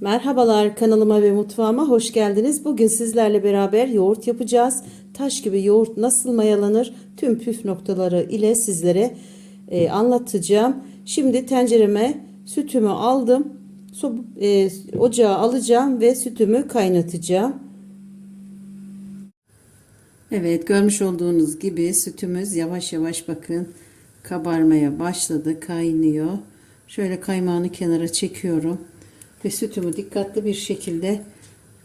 Merhabalar kanalıma ve mutfağıma hoş geldiniz. Bugün sizlerle beraber yoğurt yapacağız. Taş gibi yoğurt nasıl mayalanır tüm püf noktaları ile sizlere e, anlatacağım. Şimdi tencereme sütümü aldım. Su, e, ocağa alacağım ve sütümü kaynatacağım. Evet görmüş olduğunuz gibi sütümüz yavaş yavaş bakın kabarmaya başladı kaynıyor. Şöyle kaymağını kenara çekiyorum ve sütümü dikkatli bir şekilde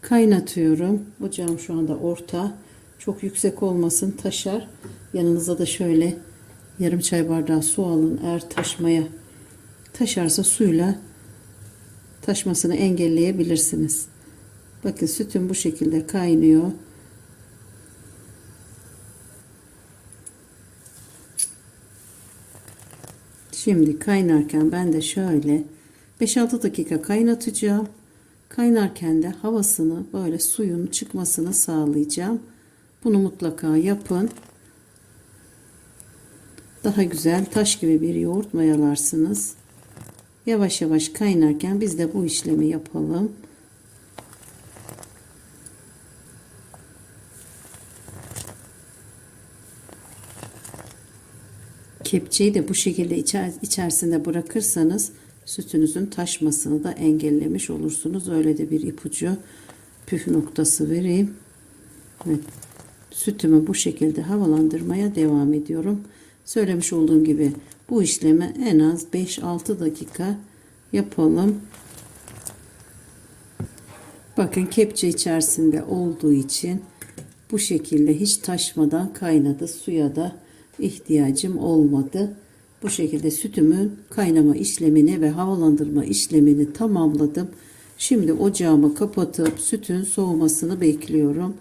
kaynatıyorum. Ocağım şu anda orta. Çok yüksek olmasın taşar. Yanınıza da şöyle yarım çay bardağı su alın. Eğer taşmaya taşarsa suyla taşmasını engelleyebilirsiniz. Bakın sütüm bu şekilde kaynıyor. Şimdi kaynarken ben de şöyle 5-6 dakika kaynatacağım. Kaynarken de havasını böyle suyun çıkmasını sağlayacağım. Bunu mutlaka yapın. Daha güzel taş gibi bir yoğurt mayalarsınız. Yavaş yavaş kaynarken biz de bu işlemi yapalım. Kepçeyi de bu şekilde içer, içerisinde bırakırsanız sütünüzün taşmasını da engellemiş olursunuz. Öyle de bir ipucu püf noktası vereyim. Evet. Sütümü bu şekilde havalandırmaya devam ediyorum. Söylemiş olduğum gibi bu işlemi en az 5-6 dakika yapalım. Bakın kepçe içerisinde olduğu için bu şekilde hiç taşmadan kaynadı. Suya da ihtiyacım olmadı. Bu şekilde sütümün kaynama işlemini ve havalandırma işlemini tamamladım. Şimdi ocağımı kapatıp sütün soğumasını bekliyorum.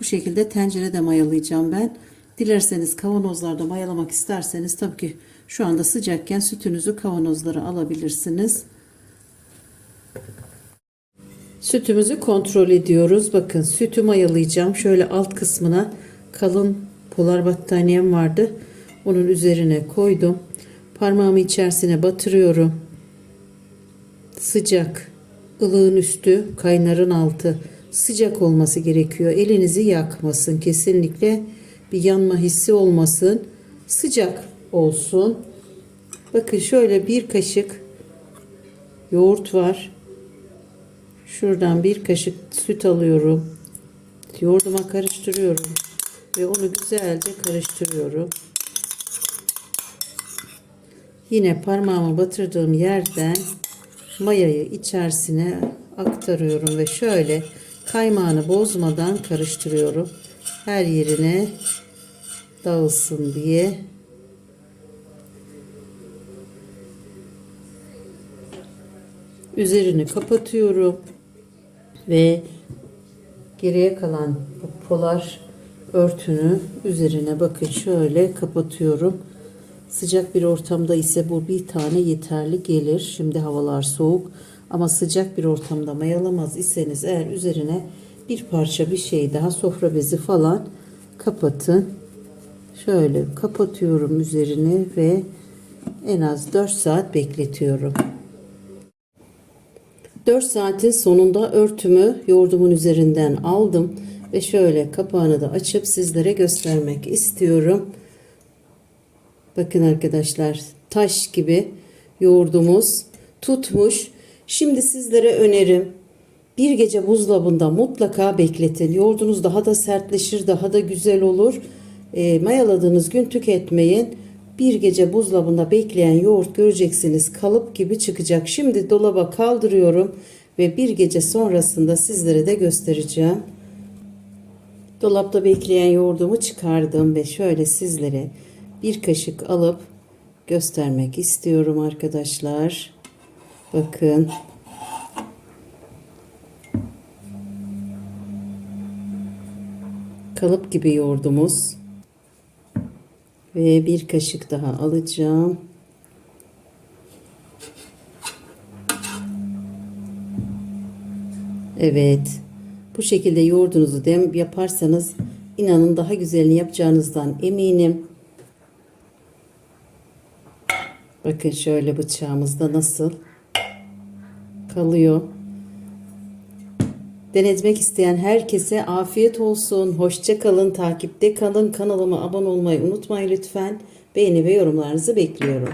Bu şekilde tencerede mayalayacağım ben. Dilerseniz kavanozlarda mayalamak isterseniz tabii ki şu anda sıcakken sütünüzü kavanozlara alabilirsiniz. Sütümüzü kontrol ediyoruz. Bakın sütü mayalayacağım. Şöyle alt kısmına kalın polar battaniyem vardı. Onun üzerine koydum. Parmağımı içerisine batırıyorum. Sıcak. ılığın üstü, kaynarın altı. Sıcak olması gerekiyor. Elinizi yakmasın. Kesinlikle bir yanma hissi olmasın. Sıcak olsun. Bakın şöyle bir kaşık yoğurt var. Şuradan bir kaşık süt alıyorum. Yoğurduma karıştırıyorum. Ve onu güzelce karıştırıyorum. Yine parmağımı batırdığım yerden mayayı içerisine aktarıyorum ve şöyle kaymağını bozmadan karıştırıyorum. Her yerine dağılsın diye. Üzerini kapatıyorum ve geriye kalan polar örtünü üzerine bakın şöyle kapatıyorum. Sıcak bir ortamda ise bu bir tane yeterli gelir. Şimdi havalar soğuk ama sıcak bir ortamda mayalamaz iseniz eğer üzerine bir parça bir şey daha sofra bezi falan kapatın. Şöyle kapatıyorum üzerini ve en az 4 saat bekletiyorum. 4 saatin sonunda örtümü yoğurdumun üzerinden aldım ve şöyle kapağını da açıp sizlere göstermek istiyorum. Bakın arkadaşlar taş gibi yoğurdumuz tutmuş. Şimdi sizlere önerim bir gece buzdolabında mutlaka bekletin. Yoğurdunuz daha da sertleşir, daha da güzel olur. E, mayaladığınız gün tüketmeyin. Bir gece buzdolabında bekleyen yoğurt göreceksiniz kalıp gibi çıkacak. Şimdi dolaba kaldırıyorum ve bir gece sonrasında sizlere de göstereceğim. Dolapta bekleyen yoğurdumu çıkardım ve şöyle sizlere bir kaşık alıp göstermek istiyorum arkadaşlar. Bakın. Kalıp gibi yoğurdumuz. Ve bir kaşık daha alacağım. Evet. Bu şekilde yoğurdunuzu dem yaparsanız inanın daha güzelini yapacağınızdan eminim. Bakın şöyle bıçağımızda nasıl kalıyor. Denetmek isteyen herkese afiyet olsun. Hoşça kalın, takipte kalın. Kanalıma abone olmayı unutmayın lütfen. Beğeni ve yorumlarınızı bekliyorum.